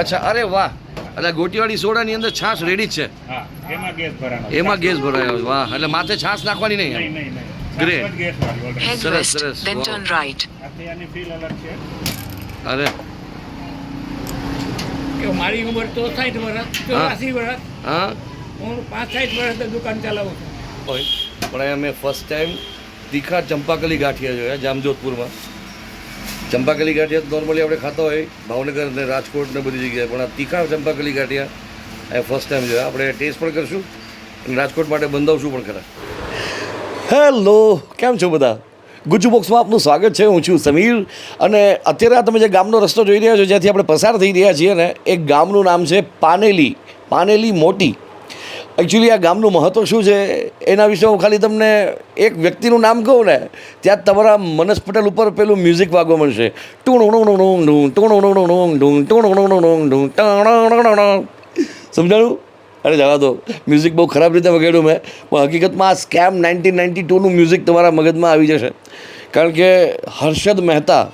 અચ્છા અરે વાહ. એટલે ગોટીવાળી સોડાની અંદર છાશ રેડી જ છે. એમાં ગેસ ભરાયો. વાહ એટલે માથે છાશ નાખવાની નહીં ગ્રેટ સરસ સરસ. અરે. મારી ઉંમર તો સાઠ વર્ષ ચોરાસી વર્ષ હા. હું પાંચ સાઠ વર્ષ દુકાન ચલાવું છું. પણ અમે ફર્સ્ટ ટાઈમ તીખા ચંપાકલી ગાંઠિયા જોયા જામજોધપુરમાં. ચંપાકલી ગાંઠિયા નોર્મલી આપણે ખાતા હોય. ભાવનગર અને રાજકોટ ને બધી જગ્યાએ. પણ આ તીખા ચંપાકલી ગાંઠિયા, એ ફર્સ્ટ ટાઈમ જોયા. આપણે ટેસ્ટ પણ કરશું અને રાજકોટ માટે બંધાવશું પણ ખરા. હેલો કેમ છો બધા? ગુજુ બોક્સમાં આપનું સ્વાગત છે. હું છું સમીર. અને અત્યારે આ તમે જે ગામનો રસ્તો જોઈ રહ્યા છો, જ્યાંથી આપણે પસાર થઈ રહ્યા છીએ ને, એ ગામનું નામ છે પાનેલી. પાનેલી મોટી. એકચ્યુઅલી આ ગામનું મહત્ત્વ શું છે, એના વિશે હું ખાલી તમને એક વ્યક્તિનું નામ કહું ને, ત્યાં તમારા મનસ પટેલ ઉપર પેલું મ્યુઝિક વાગવા મળશે સમજાણું? અરે જવા દો. મ્યુઝિક બહુ ખરાબ રીતે વગાડ્યું મેં. પણ હકીકતમાં આ સ્કેમ નાઇન્ટીન નાઇન્ટી ટુનું મ્યુઝિક તમારા મગજમાં આવી જશે. કારણ કે હર્ષદ મહેતા,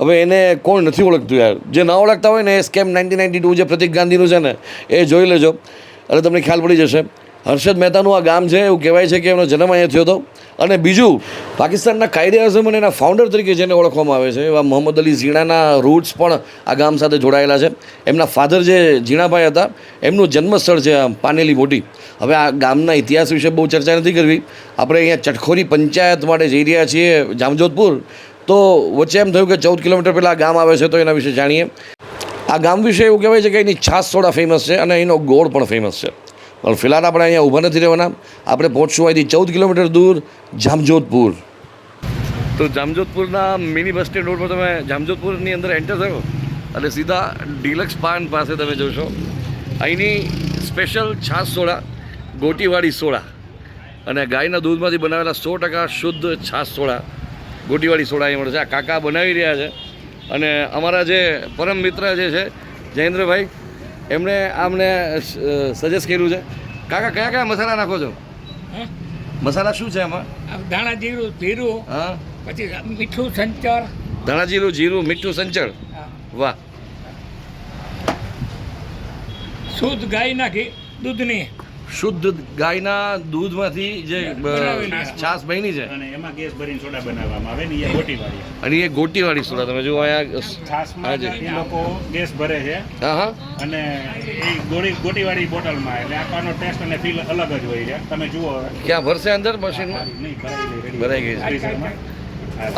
હવે એને કોણ નથી ઓળખતું યાર. જે ના ઓળખતા હોય ને એ સ્કેમ નાઇન્ટીન નાઇન્ટી ટુ જે પ્રતિક ગાંધીનું છે ને, એ જોઈ લેજો. એટલે તમને ખ્યાલ પડી જશે. હર્ષદ મહેતાનું આ ગામ છે, એવું કહેવાય છે કે એમનો જન્મ અહીંયા થયો હતો. અને બીજું, પાકિસ્તાનના કાયદે અઝમ અને એના ફાઉન્ડર તરીકે જેને ઓળખવામાં આવે છે, એવા મોહમ્મદ અલી ઝીણાના રૂટ્સ પણ આ ગામ સાથે જોડાયેલા છે. એમના ફાધર જે ઝીણાભાઈ હતા, એમનું જન્મસ્થળ છે આ પાનેલી મોટી. હવે આ ગામના ઇતિહાસ વિશે બહુ ચર્ચા નથી કરવી. આપણે અહીંયા ચટખોરી પંચાયત માટે જઈ રહ્યા છીએ જામજોધપુર. તો વચ્ચે એમ થયું કે ચૌદ કિલોમીટર પહેલાં ગામ આવે છે, તો એના વિશે જાણીએ. આ ગામ વિશે એવું કહેવાય છે કે એની છાસ સોડા ફેમસ છે અને એનો ગોળ પણ ફેમસ છે. પણ ફિલહાલ આપણે અહીંયા ઊભા નથી રહેવાના. આપણે પહોંચશું અહીંથી ચૌદ કિલોમીટર દૂર જામજોધપુર. તો જામજોધપુરના મિની બસ સ્ટેન્ડ રોડ પર તમે જામજોધપુરની અંદર એન્ટર થયો અને સીધા ડિલક્સ પાન પાસે તમે જોશો. અહીંની સ્પેશિયલ છાસ સોડા ગોટીવાળી સોડા અને ગાયના દૂધમાંથી બનાવેલા સો ટકા શુદ્ધ છાસ સોડા ગોટીવાળી સોડા અહીં મળે છે. આ કાકા બનાવી રહ્યા છે. અને અમારા જે પરમ મિત્ર જે છે જયેન્દ્રભાઈ એમણે આમને સજેસ્ટ કર્યું છે. કાકા કયા કયા મસાલા નાખો છો? હે? મસાલા શું છે એમાં ધાણા જીરું જીરું હા. પછી મીઠું સંચળ. ધાણા જીરું જીરું મીઠું સંચળ. વાહ. શુદ્ધ ગાય નાખી દૂધની. શુદ્ધ ગાયના દૂધમાંથી જે છાસ બની છે. અને એમાં ગેસ ભરીને સોડા બનાવવામાં આવે ને એ ગોટીવાળી અને એ ગોટીવાળી સોડા તમે જો અહીંયા છાસમાં એ લોકો ગેસ ભરે છે હા અને એ ગોળી ગોટીવાળી બોટલમાં એટલે આપાનો ટેસ્ટ અને ફીલ અલગ જ હોય છે. તમે જુઓ ક્યાં ભરશે અંદર મશીનમાં? નહીં ભરાઈ ગઈ છે.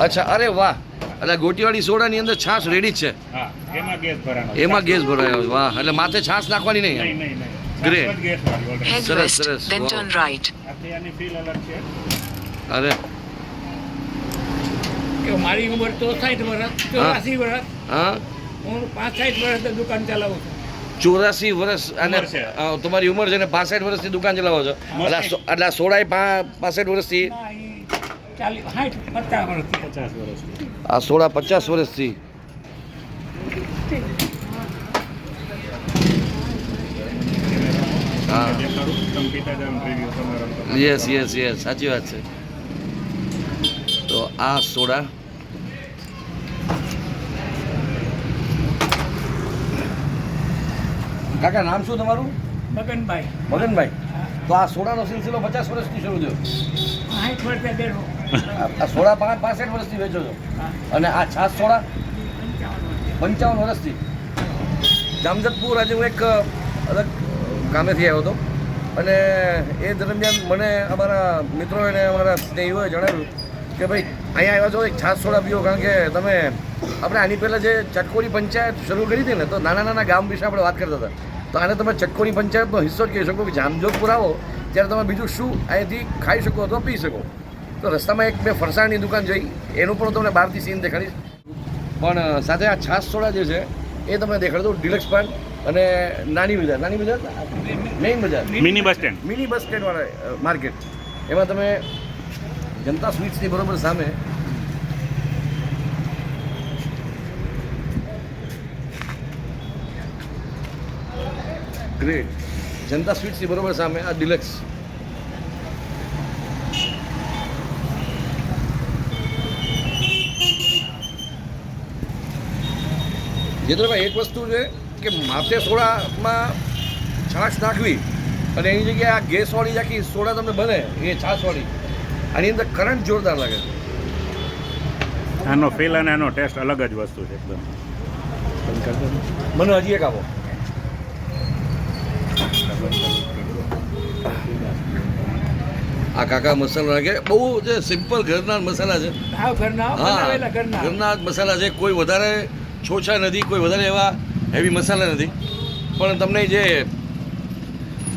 અચ્છા અરે વાહ. એટલે ગોટીવાળી સોડાની અંદર છાશ રેડી જ છે. એમાં ગેસ ભરાનો એમાં ગેસ ભરાયો વાહ એટલે માથે છાશ નાખવાની નહીં નહીં નહીં. ગ્રેટ સરસ સરસ અરે. મારી ઉંમર 64 વર્ષ 84 વર્ષ હા. હું 65 વર્ષ દુકાન ચલાવું છું. ચોરાસી વર્ષ અને તમારી ઉંમર છે ને પાસઠ વર્ષથી દુકાન ચલાવો છો. એટલે સોળાય પાસઠ વર્ષથી આ સોળા પચાસ વર્ષથી હા. યસ યસ યસ સાચી વાત છે. તો આ સોડા. કાકા નામ શું તમારું? મગનભાઈ. મગનભાઈ. તો આ સોડાનો સિલસિલો પચાસ વર્ષથી શરૂ થયો. આ સોડા પાંચ પાસઠ વર્ષથી વેચો છો. અને આ છાસ સોડા? પંચાવન વર્ષથી. જામજતપુર આજે હું એક અલગ કામેથી આવ્યો હતો. અને એ દરમિયાન મને અમારા મિત્રોએ અને અમારા સ્નેહીઓએ જણાવ્યું કે ભાઈ, અહીંયા આવ્યા છો એક છાસ સોડા પીવો કારણ કે તમે આપણે આની પહેલાં જે ચટકોરી પંચાયત શરૂ કરી હતી ને, તો નાના નાના ગામ વિશે આપણે વાત કરતા હતા. તો આને તમે ચટકોરી પંચાયતનો હિસ્સો જ કહી શકો કે જામજોધપુર આવો ત્યારે તમે બીજું શું અહીંયાથી ખાઈ શકો અથવા પી શકો. તો રસ્તામાં એક મેં ફરસાણની દુકાન જોઈ, એનું પણ તમને બહારથી સીન દેખાડીશ. પણ સાથે આ છાસ સોડા જે છે, એ તમને દેખાડી ડિલક્સ પાન. અને નાની બજાર નાની બજાર મેઇન બજાર? Mini bus stand. Mini bus સ્ટેન્ડવાળા market. એમાં તમે જનતા સ્વીટ્સની બરોબર સામે ગ્રેટ જનતા સ્વીટ્સની બરોબર સામે આ ડિલક્સ. જેતરભાઈ એક વસ્તુ છે કે માથે સોડામાં છાશ નાખવી અને એની જગ્યાએ આ ગેસવાળી આખી સોડા તમને બને એ છાશવાળી આની અંદર કરંટ જોરદાર લાગે છે. આનો ફીલ અને આનો ટેસ્ટ અલગ જ વસ્તુ છે એકદમ. મને હજી એક આપો. આ કાકા મસાલો નાખે બહુ જે સિમ્પલ ઘરના મસાલા છે. ઘરના ઘરના. ઘરના જ મસાલા છે. કોઈ વધારે છોછા નથી કોઈ વધારે એવા હેવી મસાલા નથી. પણ તમને જે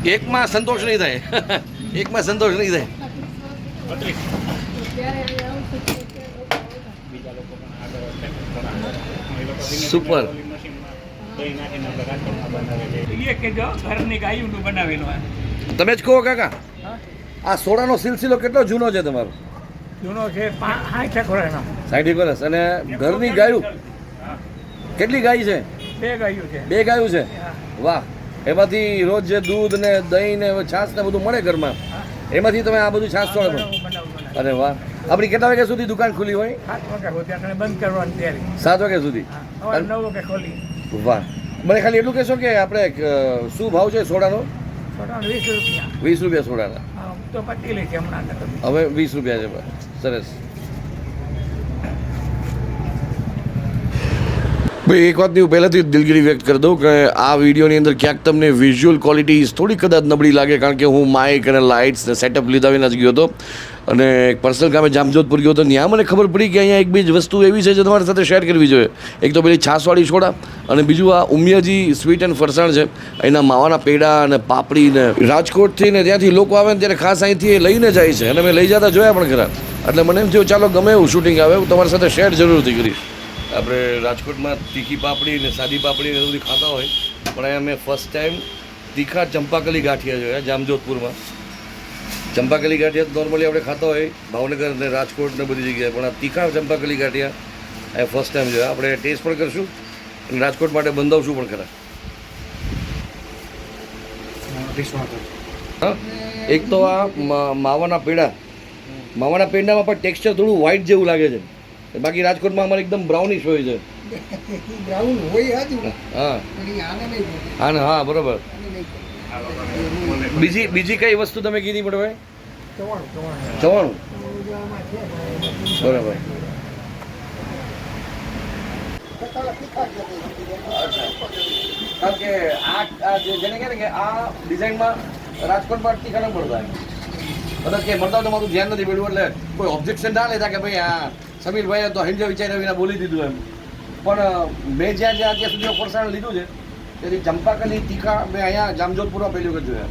એકમાં સંતોષ નહીં થાય. એકમાં સંતોષ નહીં થાય. આ તમે જ કહો કાકા આ સોડાનો સિલસિલો કેટલો જૂનો છે તમારો? જૂનો છે સાઠ વર્ષ અને ઘરની ગાયું કેટલી ગાય છે? બે ગાયું છે. બે ગાયું છે? વાહ. એમાંથી રોજ જે દૂધ ને દહીં ને છાશ ને બધું મળે ઘરમાં? એમાંથી તમે આ બધું છાશ છોડો. અરે વાહ. આપણી કેટલા વાગ્યા સુધી દુકાન ખુલી હોય? સાત વાગ્યા સુધી આપણે બંધ કરવાની તૈયારી. સાત વાગ્યા સુધી? નવ વાગે ખોલી. વાહ. મને ખાલી એટલું કહેશો કે આપણે શું ભાવ છે સોડાનો? વીસ રૂપિયા. સોડાના. તો પતી લે છે હમણાં હવે વીસ રૂપિયા છે સરસ. ભાઈ, એક વાતની હું પહેલાંથી દિલગીરી વ્યક્ત કરી દઉં કે આ વિડીયોની અંદર ક્યાંક તમને વિઝ્યુઅલ ક્વોલિટી થોડી કદાચ નબળી લાગે, કારણ કે હું માઇક અને લાઇટ્સ ને સેટઅપ લીધા વિના જ ગયો હતો. અને એક પર્સનલ કામે જામજોધપુર ગયો હતો. ત્યાં મને ખબર પડી કે અહીંયા એક બીજ વસ્તુ એવી છે જે તમારી સાથે શેર કરવી જોઈએ. એક તો પેલી છાસવાળી છોડા અને બીજું આ ઉમિયાજી સ્વીટ એન્ડ ફરસાણ છે. અહીંના માવાના પેડા અને પાપડી ને રાજકોટથી ને ત્યાંથી લોકો આવે ને ત્યારે ખાસ અહીંથી એ લઈને જાય છે. અને મેં લઈ જતા જોયા પણ ખરા. એટલે મને એમ થયું, ચાલો ગમે એવું શૂટિંગ આવે, હું તમારી સાથે શેર જરૂરથી કરીશ. આપણે રાજકોટમાં તીખી પાપડી ને સાદી પાપડી ને બધું ખાતા હોય. પણ અહીંયા મેં ફર્સ્ટ ટાઈમ તીખા ચંપાકલી ગાંઠિયા જોયા જામજોધપુરમાં. ચંપાકલી ગાંઠિયા નોર્મલી આપણે ખાતા હોય, ભાવનગર ને રાજકોટ ને બધી જગ્યાએ. પણ આ તીખા ચંપાકલી ગાંઠિયા એ ફર્સ્ટ ટાઈમ જોયા. આપણે ટેસ્ટ પણ કરશું અને રાજકોટ માટે બંધાવશું પણ ખરા. એક તો આ માવાના પેડા. માવાના પેંડામાં પણ ટેક્સચર થોડું વ્હાઇટ જેવું લાગે છે. બાકી રાજકોટમાં અમારે એકદમ બ્રાઉનિશ હોય છે. બ્રાઉન હોય હજુ હા. પણ. હા ને હા બરોબર. બીજી બીજી કઈ વસ્તુ તમે કીધી પડવે ભાઈ? ચવાણું. પણ બરાબર. કારણ કે આ આ જેને કહે ને કે આ ડિઝાઇનમાં રાજકોટમાં તીખા ન મળતા કદાચ કે મળતા તમારું તો મારું ધ્યાન નથી પડ્યું એટલે કોઈ ઓબ્જેક્શન ના લેતા કે ભાઈ આ સમીરભાઈએ તો હિન્દી વિચાર્યા વિના બોલી દીધું એમ. પણ મેં જ્યાં જ્યાં અત્યાર સુધી ફરસાણ લીધું છે તેથી ચંપાકલી તીખા મેં અહીંયા જામજોધપુરમાં પહેલી વખત જોયા.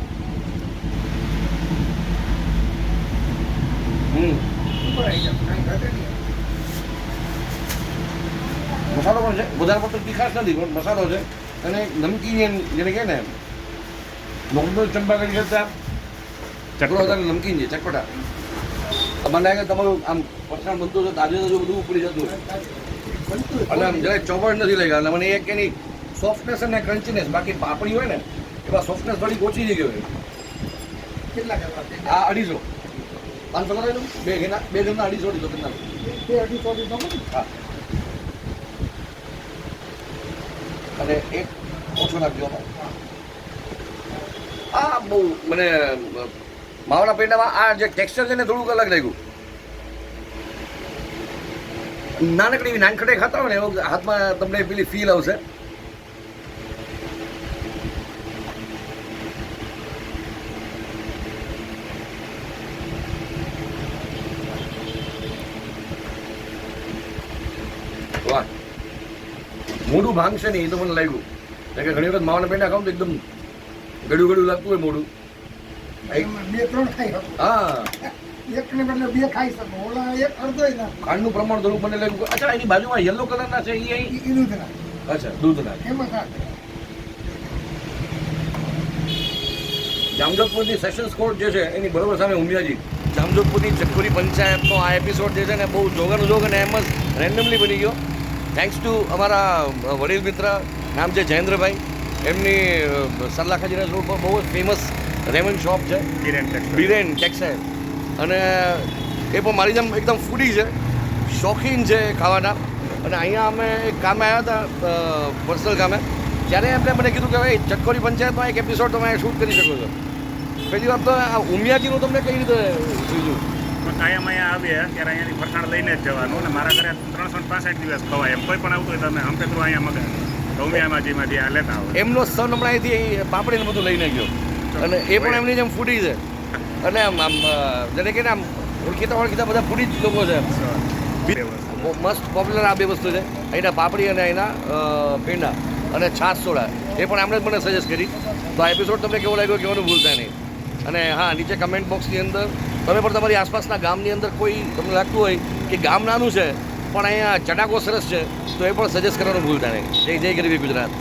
મસાલો પણ છે. વધારે પડતો તીખાશ નથી પણ મસાલો છે. અને નમકીન એમ જેને કહે ને નોર્મલ ચંપાકલી કરતા ચકડો વધારે નમકીન છે ચટપટા. મને લાગે તમારું આમ ફરસાણ બનતું હતું તાજે તાજું બધું ઉપડી જતું અને આમ જરાક ચોપડ નથી લઈ અને મને એક એની સોફ્ટનેસ અને ક્રન્ચીનેસ બાકી પાપડી હોય ને એમાં સોફ્ટનેસ થોડી ઓછી થઈ ગયો કેટલા આ અઢીસો. પાંચસો કરાવી દઉં બે ઘેના બે ઘરના અઢીસો અઢીસો કેટલા? બે અઢીસો અઢીસો. હા. અને એક ઓછો નાખજો. આ બહુ મને માવાના પેંડામાં આ જે ટેક્સચર છે ને થોડુંક અલગ લાગ્યું. નાનકડી એવી નાનખડે ખાતા હોય ને, એવો હાથમાં તમને પેલી ફીલ આવશે. વાહ. મોઢું ભાંગશે નહીં, એ તો મને લાગ્યું. કારણ કે ઘણી વખત માવાના પેંડા ખાવ તો એકદમ ગળ્યું ગળ્યું લાગતું હોય મોઢું. બે ત્રણ ખાઈ શકો. હા એકને બદલે બે ખાઈ શકો. ઓલા એક અડધોય ના. ખાંડનું પ્રમાણ થોડુંક મને લાગ્યું અચ્છા એની બાજુમાં યલો કલરના છે એ અહીં. અચ્છા દૂધના એમાં ખાય. જામજોધપુરની સેશન્સ કોર્ટ જે છે એની બરોબર સામે ઉમિયાજી જામજોધપુરની ચકુરી પંચાયતનો આ એપિસોડ જે છે ને બહુ જોગાનું જોગ અને એમ જ રેન્ડમલી બની ગયો થેન્ક્સ ટુ અમારા વડીલ મિત્ર નામ છે જયેન્દ્રભાઈ એમની સરલાખાજીના રોડ પર બહુ જ ફેમસ રેમન શોપ છે. બિરેન ટેક્સટાઇલ અને એ પણ મારી જેમ એકદમ ફૂડી છે. શોખીન છે ખાવાના. અને અહીંયા અમે એક કામે આવ્યા હતા પર્સનલ કામે ત્યારે એમને મને કીધું કે ભાઈ ચટકોરી પંચાયતમાં એક એપિસોડ તમે શૂટ કરી શકો છો. પહેલી વાત તો આ ઉમિયાજીનું તમને કઈ રીતે પણ કાયમ અહીંયા આવીએ ત્યારે અહીંયાની ફરસાણ લઈને જ જવાનું. અને મારા ઘરે ત્રણસો પાસઠ દિવસ ખવાય. એમ કોઈ પણ આવતું હોય તમે હમપેત્રું અહીંયા મગાવે રમ્યામાં જે આ લેતા હોય એમનો સન હમણાં અહીંથી પાપડીને બધું લઈને ગયો. અને એ પણ એમની જેમ ફૂડી છે. અને આમ આમ જેને કે આમ ઓળખીતા ઓળખીતા બધા ફૂડી જ લોકો છે. મસ્ત પોપ્યુલર આ બે વસ્તુ છે. અહીંના પાપડી અને અહીંના પેંડા અને છાશ સોડા. એ પણ એમણે જ મને સજેસ્ટ કરી. તો આ એપિસોડ તમને કેવો લાગ્યો કહેવાનું ભૂલતા નહીં. અને હા, નીચે કમેન્ટ બોક્સની અંદર, તમે પણ તમારી આસપાસના ગામની અંદર કોઈ તમને લાગતું હોય કે ગામ નાનું છે, પણ અહીંયા ચટાકો સરસ છે, તો એ પણ સજેસ્ટ કરવાનું ભૂલતા નહીં. જય જય ગરીબી ગુજરાત.